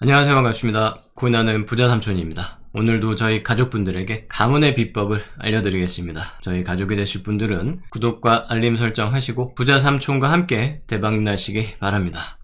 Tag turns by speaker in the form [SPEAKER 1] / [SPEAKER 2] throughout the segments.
[SPEAKER 1] 안녕하세요 반갑습니다. 고인하는 부자 삼촌입니다. 오늘도 저희 가족분들에게 가문의 비법을 알려드리겠습니다. 저희 가족이 되실 분들은 구독과 알림 설정 하시고 부자 삼촌과 함께 대박 나시기 바랍니다.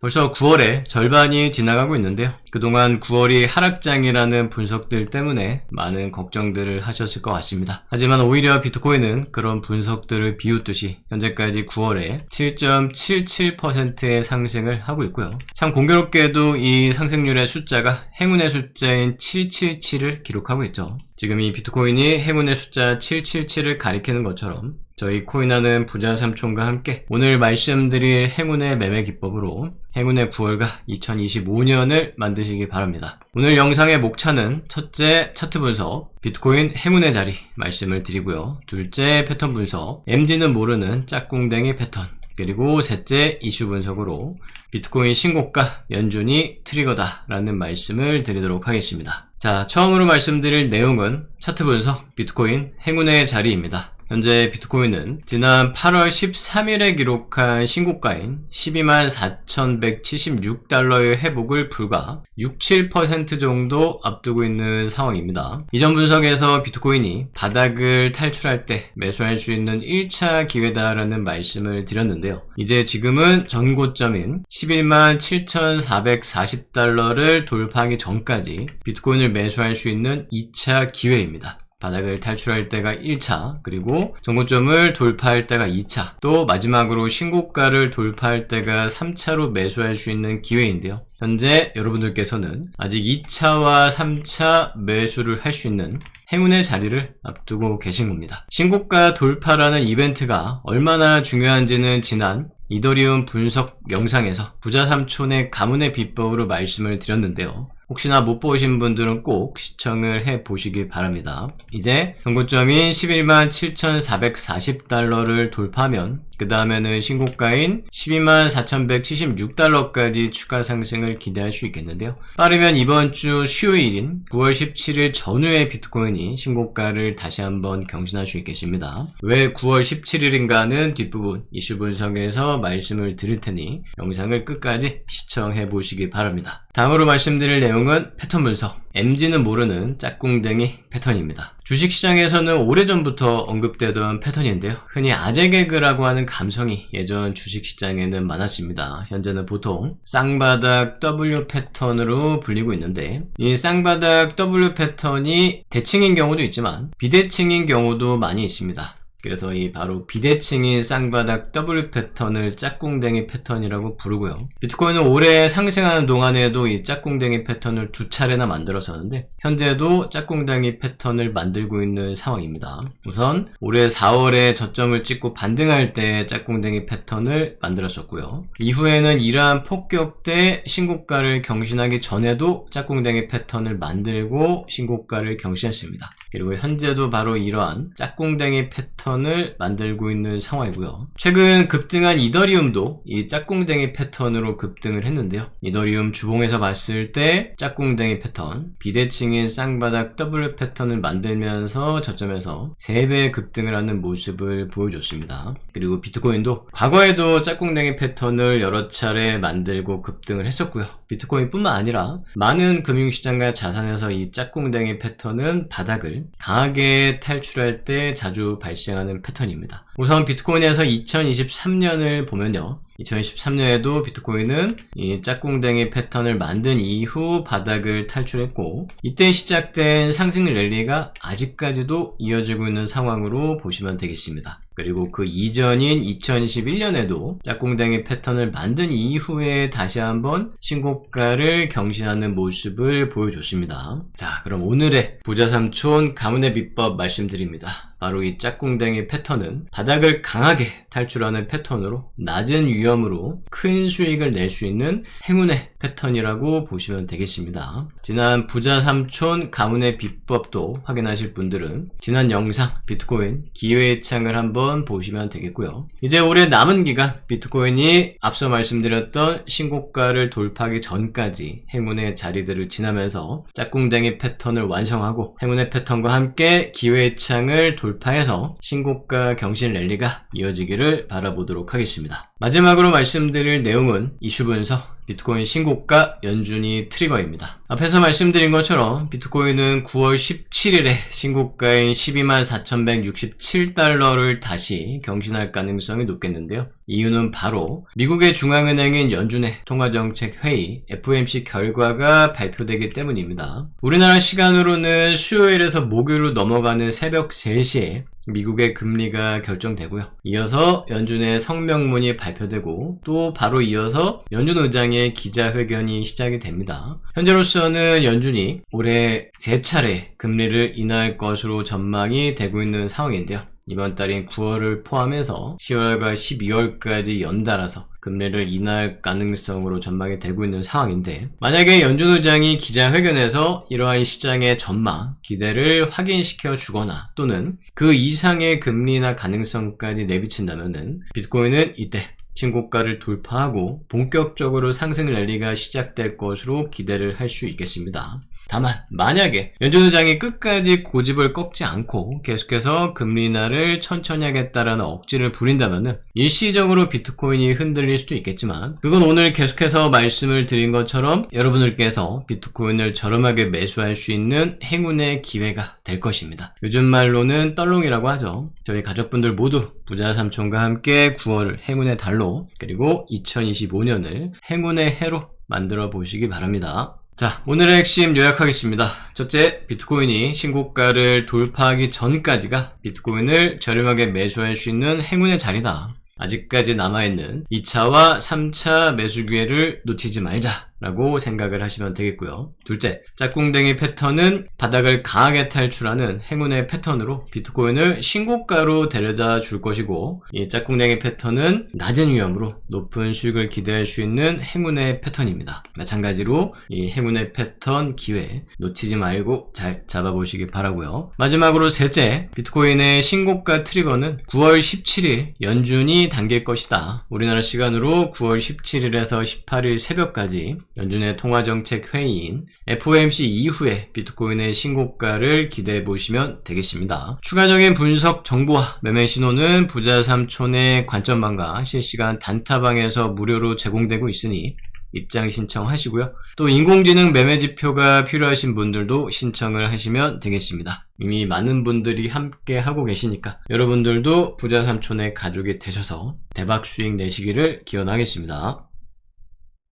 [SPEAKER 1] 벌써 9월에 절반이 지나가고 있는데요. 그동안 9월이 하락장이라는 분석들 때문에 많은 걱정들을 하셨을 것 같습니다. 하지만 오히려 비트코인은 그런 분석들을 비웃듯이 현재까지 9월에 7.77%의 상승을 하고 있고요. 참 공교롭게도 이 상승률의 숫자가 행운의 숫자인 777을 기록하고 있죠. 지금 이 비트코인이 행운의 숫자 777을 가리키는 것처럼 저희 코인하는 부자 삼촌과 함께 오늘 말씀드릴 행운의 매매 기법으로 행운의 9월과 2025년을 만드시기 바랍니다. 오늘 영상의 목차는 첫째 차트 분석, 비트코인 행운의 자리 말씀을 드리고요. 둘째 패턴 분석, MG는 모르는 짝꿍댕이 패턴, 그리고 셋째 이슈 분석으로 비트코인 신고가 연준이 트리거다라는 말씀을 드리도록 하겠습니다. 자, 처음으로 말씀드릴 내용은 차트 분석, 비트코인 행운의 자리입니다. 현재 비트코인은 지난 8월 13일에 기록한 신고가인 12만 4,176달러의 회복을 불과 6, 7% 정도 앞두고 있는 상황입니다. 이전 분석에서 비트코인이 바닥을 탈출할 때 매수할 수 있는 1차 기회다라는 말씀을 드렸는데요. 이제 지금은 전고점인 11만 7,440달러를 돌파하기 전까지 비트코인을 매수할 수 있는 2차 기회입니다. 바닥을 탈출할 때가 1차, 그리고 정고점을 돌파할 때가 2차, 또 마지막으로 신고가를 돌파할 때가 3차로 매수할 수 있는 기회인데요. 현재 여러분들께서는 아직 2차와 3차 매수를 할 수 있는 행운의 자리를 앞두고 계신 겁니다. 신고가 돌파라는 이벤트가 얼마나 중요한지는 지난 이더리움 분석 영상에서 부자 삼촌의 가문의 비법으로 말씀을 드렸는데요. 혹시나 못 보신 분들은 꼭 시청을 해 보시길 바랍니다. 이제 정고점인 11만 7,440달러를 돌파하면 그 다음에는 신고가인 12만 4,176달러까지 추가 상승을 기대할 수 있겠는데요. 빠르면 이번 주 수요일인 9월 17일 전후에 비트코인이 신고가를 다시 한번 경신할 수 있겠습니다. 왜 9월 17일인가는 뒷부분 이슈 분석에서 말씀을 드릴 테니 영상을 끝까지 시청해 보시기 바랍니다. 다음으로 말씀드릴 내용은 패턴 분석. MG는 모르는 짝꿍댕이 패턴입니다. 주식시장에서는 오래전부터 언급되던 패턴인데요. 흔히 아재 개그라고 하는 감성이 예전 주식시장에는 많았습니다. 현재는 보통 쌍바닥 W 패턴으로 불리고 있는데 이 쌍바닥 W 패턴이 대칭인 경우도 있지만 비대칭인 경우도 많이 있습니다. 그래서 이 바로 비대칭인 쌍바닥 W 패턴을 짝꿍댕이 패턴이라고 부르고요. 비트코인은 올해 상승하는 동안에도 이 짝꿍댕이 패턴을 두 차례나 만들었었는데 현재도 짝꿍댕이 패턴을 만들고 있는 상황입니다. 우선 올해 4월에 저점을 찍고 반등할 때 짝꿍댕이 패턴을 만들었었고요. 이후에는 이러한 폭격대 신고가를 경신하기 전에도 짝꿍댕이 패턴을 만들고 신고가를 경신했습니다. 그리고 현재도 바로 이러한 짝꿍댕이 패턴 을 만들고 있는 상황이고요. 최근 급등한 이더리움도 이 짝꿍댕이 패턴으로 급등을 했는데요. 이더리움 주봉에서 봤을 때 짝꿍댕이 패턴, 비대칭인 쌍바닥 W 패턴을 만들면서 저점에서 3배 급등을 하는 모습을 보여줬습니다. 그리고 비트코인도 과거에도 짝꿍댕이 패턴을 여러 차례 만들고 급등을 했었고요. 비트코인뿐만 아니라 많은 금융시장과 자산에서 이 짝꿍댕이 패턴은 바닥을 강하게 탈출할 때 자주 발생하는 패턴입니다. 우선 비트코인에서 2023년을 보면요. 2013년에도 비트코인은 이 짝꿍댕이 패턴을 만든 이후 바닥을 탈출했고 이때 시작된 상승 랠리가 아직까지도 이어지고 있는 상황으로 보시면 되겠습니다. 그리고 그 이전인 2021년에도 짝꿍댕이 패턴을 만든 이후에 다시 한번 신고가를 경신하는 모습을 보여줬습니다. 자, 그럼 오늘의 부자 삼촌 가문의 비법 말씀드립니다. 바로 이 짝꿍댕이 패턴은 바닥을 강하게 탈출하는 패턴으로 낮은 위험으로 큰 수익을 낼 수 있는 행운의 패턴이라고 보시면 되겠습니다. 지난 부자 삼촌 가문의 비법도 확인하실 분들은 지난 영상 비트코인 기회의 창을 한번 보시면 되겠고요. 이제 올해 남은 기간 비트코인이 앞서 말씀드렸던 신고가를 돌파하기 전까지 행운의 자리들을 지나면서 짝꿍댕이 패턴을 완성하고 행운의 패턴과 함께 기회의 창을 돌파해서 신고가 경신 랠리가 이어지기를 바라보도록 하겠습니다. 마지막으로 말씀드릴 내용은 이슈 분석, 비트코인 신고가 연준이 트리거입니다. 앞에서 말씀드린 것처럼 비트코인은 9월 17일에 신고가인 124,167달러를 다시 경신할 가능성이 높겠는데요. 이유는 바로 미국의 중앙은행인 연준의 통화정책회의 FOMC 결과가 발표되기 때문입니다. 우리나라 시간으로는 수요일에서 목요일로 넘어가는 새벽 3시에 미국의 금리가 결정되고요. 이어서 연준의 성명문이 발표되고 또 바로 이어서 연준 의장의 기자회견이 시작이 됩니다. 현재로서는 연준이 올해 세 차례 금리를 인하할 것으로 전망이 되고 있는 상황인데요. 이번 달인 9월을 포함해서 10월과 12월까지 연달아서 금리를 인하할 가능성으로 전망이 되고 있는 상황인데 만약에 연준 의장이 기자회견에서 이러한 시장의 전망, 기대를 확인시켜 주거나 또는 그 이상의 금리나 가능성까지 내비친다면은 비트코인은 이때 신고가를 돌파하고 본격적으로 상승 랠리가 시작될 것으로 기대를 할 수 있겠습니다. 다만 만약에 연준 의장이 끝까지 고집을 꺾지 않고 계속해서 금리 인하를 천천히 하겠다라는 억지를 부린다면은 일시적으로 비트코인이 흔들릴 수도 있겠지만 그건 오늘 계속해서 말씀을 드린 것처럼 여러분들께서 비트코인을 저렴하게 매수할 수 있는 행운의 기회가 될 것입니다. 요즘 말로는 떨롱이라고 하죠. 저희 가족분들 모두 부자 삼촌과 함께 9월을 행운의 달로 그리고 2025년을 행운의 해로 만들어 보시기 바랍니다. 자, 오늘의 핵심 요약하겠습니다. 첫째, 비트코인이 신고가를 돌파하기 전까지가 비트코인을 저렴하게 매수할 수 있는 행운의 자리다. 아직까지 남아있는 2차와 3차 매수 기회를 놓치지 말자 라고 생각을 하시면 되겠고요. 둘째, 짝꿍댕이 패턴은 바닥을 강하게 탈출하는 행운의 패턴으로 비트코인을 신고가로 데려다 줄 것이고 이 짝꿍댕이 패턴은 낮은 위험으로 높은 수익을 기대할 수 있는 행운의 패턴입니다. 마찬가지로 이 행운의 패턴 기회 놓치지 말고 잘 잡아보시기 바라고요. 마지막으로 셋째, 비트코인의 신고가 트리거는 9월 17일 연준이 당길 것이다. 우리나라 시간으로 9월 17일에서 18일 새벽까지 연준의 통화정책 회의인 FOMC 이후에 비트코인의 신고가를 기대해 보시면 되겠습니다. 추가적인 분석 정보와 매매 신호는 부자 삼촌의 관점방과 실시간 단타방에서 무료로 제공되고 있으니 입장 신청하시고요. 또 인공지능 매매 지표가 필요하신 분들도 신청을 하시면 되겠습니다. 이미 많은 분들이 함께 하고 계시니까 여러분들도 부자 삼촌의 가족이 되셔서 대박 수익 내시기를 기원하겠습니다.